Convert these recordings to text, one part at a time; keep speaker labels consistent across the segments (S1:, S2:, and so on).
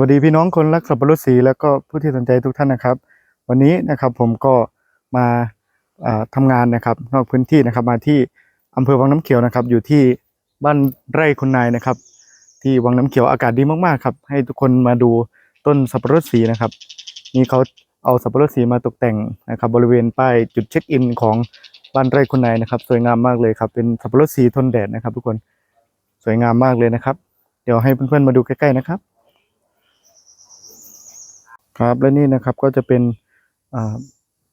S1: วัสดีพี่น้องคนรักสับปะรดสีแล้วก็ผู้ที่สนใจทุกท่านนะครับ วันนี้นะครับผมก็มาอ่าทำงานนะครับ นอกพื้นที่นะครับมาที่อำเภอวังน้ำเขียวนะครับ อยู่ที่บ้านไร่คุณนายนะครับ ที่วังน้ำเขียวอากาศดีมากๆครับ ให้ทุกคนมาดูต้นสับปะรดสีนะครับนี่เขาเอาสับปะรดสีมาตกแต่งนะครับ บริเวณป้ายจุดเช็คอินของบ้านไร่คุณนายนะครับ สวยงามมากเลยครับ เป็นสับปะรดสีทนแดดนะครับ ทุกคนสวยงามมากเลยนะครับ เดี๋ยวให้เพื่อนๆมาดูใกล้ๆนะครับ ครับและนี่นะครับก็จะเป็น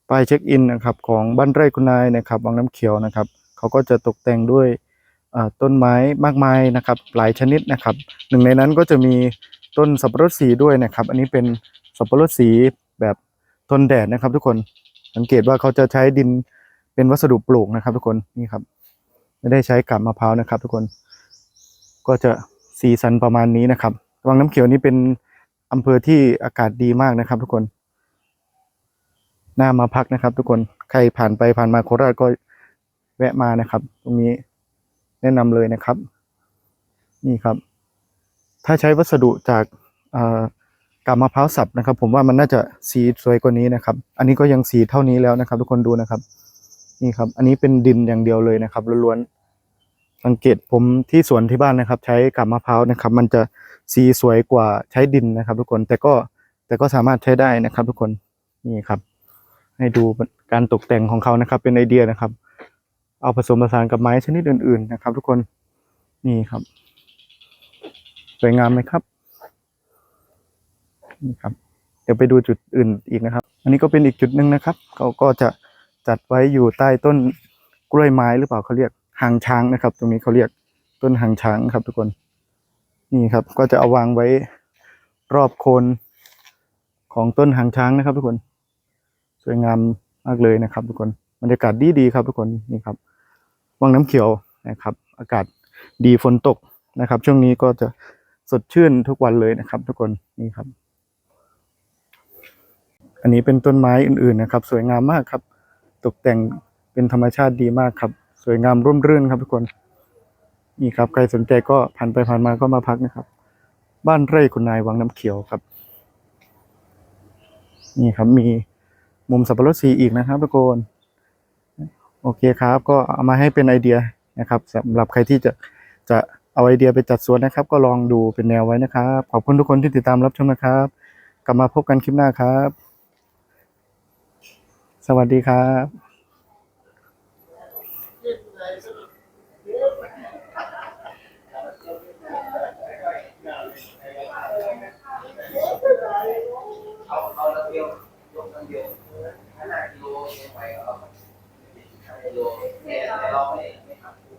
S1: ป้ายเช็คอินนะครับของบ้านไร่คุณนายนะครับวังน้ำเขียวนะครับเขาก็จะตกแต่งด้วยต้นไม้มากมายนะครับหลายชนิดนะครับหนึ่งในนั้นก็จะมีต้นสับปะรดสีด้วยนะครับ อันนี้เป็นสับปะรดสีแบบทนแดดนะครับ ทุกคนสังเกตว่าเขาจะใช้ดินเป็นวัสดุปลูกนะครับ ทุกคนนี่ครับ ไม่ได้ใช้กับมะพร้าวนะครับ ทุกคน ก็จะสีสันประมาณนี้นะครับวังน้ำเขียวนี้เป็น อำเภอที่อากาศดีมากนะครับ ทุกคน น่ามาพักนะครับ ทุกคนใครผ่านไปผ่านมาโคราชก็แวะมานะครับ ตรงนี้แนะนำเลยนะครับ นี่ครับ ถ้าใช้วัสดุจากกาบมะพร้าวสับนะครับ ผมว่ามันน่าจะสีสวยกว่านี้นะครับ อันนี้ก็ยังสีเท่านี้แล้วนะครับ ทุกคนดูนะครับ นี่ครับ อันนี้เป็นดินอย่างเดียวเลยนะครับล้วนๆ สังเกตผมที่สวนที่บ้านนะครับ ใช้กับมะพร้าวนะครับ มันจะสีสวยกว่าใช้ดินนะครับ ทุกคนแต่ก็แต่ก็สามารถใช้ได้นะครับ ทุกคนนี่ครับ ให้ดูการตกแต่งของเขานะครับ เป็นไอเดียนะครับ เอาผสมผสานกับไม้ชนิดอื่น ๆนะครับ ทุกคนนี่ครับสวยงามไหมครับนี่ครับ เดี๋ยวไปดูจุดอื่นอีกนะครับ อันนี้ก็เป็นอีกจุดหนึ่งนะครับเขาก็จะจัดไว้อยู่ใต้ต้นกล้วยไม้หรือเปล่าเขาเรียก หางช้างนะครับ ตรงนี้เขาเรียกต้นหางช้างครับทุกคนนี่ครับ ก็จะเอาวางไว้รอบโคนของต้นหางช้างนะครับทุกคน สวยงามมากเลยนะครับ ทุกคนบรรยากาศดีดีครับ ทุกคนนี่ครับวังน้ำเขียวนะครับ อากาศดีฝนตกนะครับ ช่วงนี้ก็จะสดชื่นทุกวันเลยนะครับ ทุกคนนี่ครับ อันนี้เป็นต้นไม้อื่น ๆนะครับ สวยงามมากครับ ตกแต่งเป็นธรรมชาติดีมากครับ สวยงามร่มรื่นครับทุกคน นี่ครับ ใครสนใจก็ผ่านไปผ่านมาก็มาพักนะครับ บ้านไร่คุณนายวังน้ำเขียวครับ นี่ครับมีมุมสับปะรดสีอีกนะครับทุกคนโอเคครับ ก็เอามาให้เป็นไอเดียนะครับสำหรับใครที่จะจะเอาไอเดียไปจัดสวนนะครับ ก็ลองดูเป็นแนวไว้นะครับ ขอบคุณทุกคนที่ติดตามรับชมนะครับ กลับมาพบกันคลิปหน้าครับ สวัสดีครับ
S2: เอาเอาราเดียวยกรนเดียงขนาดกิโลยังไหวเหรอกิโลเนี่ยแเราไม่ไม่ทำ